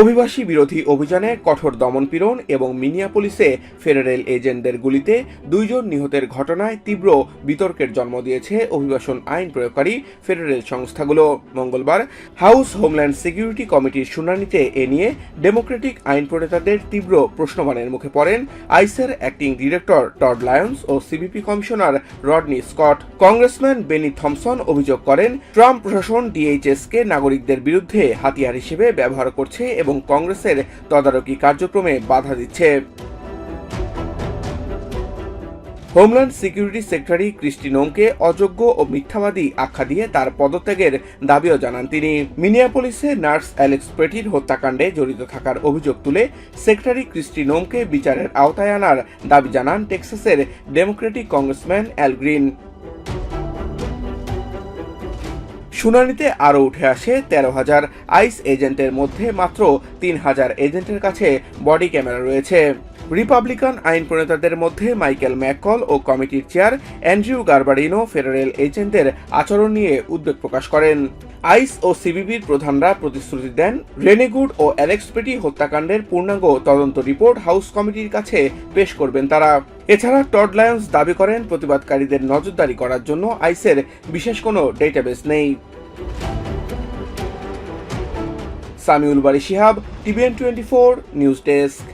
অভিবাসী বিরোধী অভিযানে কঠোর দমনপীড়ন এবং মিনিয়াপোলিসে ফেডারেল এজেন্টদের গুলিতে দুইজন নিহতের ঘটনায় তীব্র বিতর্কের জন্ম দিয়েছে অভিবাসন আইন প্রয়োগকারী ফেডারেল সংস্থাগুলো। মঙ্গলবার হাউস হোমল্যান্ড সিকিউরিটি কমিটির শুনানিতে এ নিয়ে ডেমোক্রেটিক আইন প্রণেতাদের তীব্র প্রশ্নবানের মুখে পড়েন আইসের অ্যাক্টিং ডিরেক্টর টড লায়ন্স ও CBP commissioner Rodney Scott. Congressman Bennie Thompson অভিযোগ করেন, ট্রাম্প প্রশাসন ডিএইচএসকে নাগরিকদের বিরুদ্ধে হাতিয়ার হিসেবে ব্যবহার করছে এবং কংগ্রেসের তদারকি কার্যক্রমে বাধা দিচ্ছে। হোমল্যান্ড সিকিউরিটি সেক্রেটারি ক্রিস্টি নোংকে অযোগ্য ও মিথ্যাবাদী আখ্যা দিয়ে তার পদত্যাগের দাবিও জানান তিনি। মিনিয়াপোলিসে নার্স অ্যালেক্স পেটির হত্যাকাণ্ডে জড়িত থাকার অভিযোগ তুলে সেক্রেটারি ক্রিস্টি নোমকে বিচারের আওতায় আনার দাবি জানান টেক্সাসের ডেমোক্রেটিক কংগ্রেসম্যান অ্যাল গ্রিন। শুনানিতে আরও উঠে আসে তেরো হাজার আইস এজেন্টের মধ্যে মাত্র তিন হাজার এজেন্টের কাছে বডি ক্যামেরা রয়েছে। রিপাবলিকান আইন প্রণেতাদের মধ্যে মাইকেল ম্যাককল ও কমিটির চেয়ার অ্যান্ড্রিউ গার্বারিনো ফেডারেল এজেন্টদের আচরণ নিয়ে উদ্বেগ প্রকাশ করেন। আইস ও সিবিবির প্রধানরা প্রতিশ্রুতি দেন রেনেগুড ও অ্যালেক্স পেটি হত্যাকাণ্ডের পূর্ণাঙ্গ তদন্ত রিপোর্ট হাউস কমিটির কাছে পেশ করবেন তারা। এছাড়া টড লায়ন্স দাবি করেন প্রতিবাদকারীদের নজরদারি করার জন্য আইসের বিশেষ কোনো ডেটাবেস নেই। Samiul Bari Shihab, TVN twenty four news desk.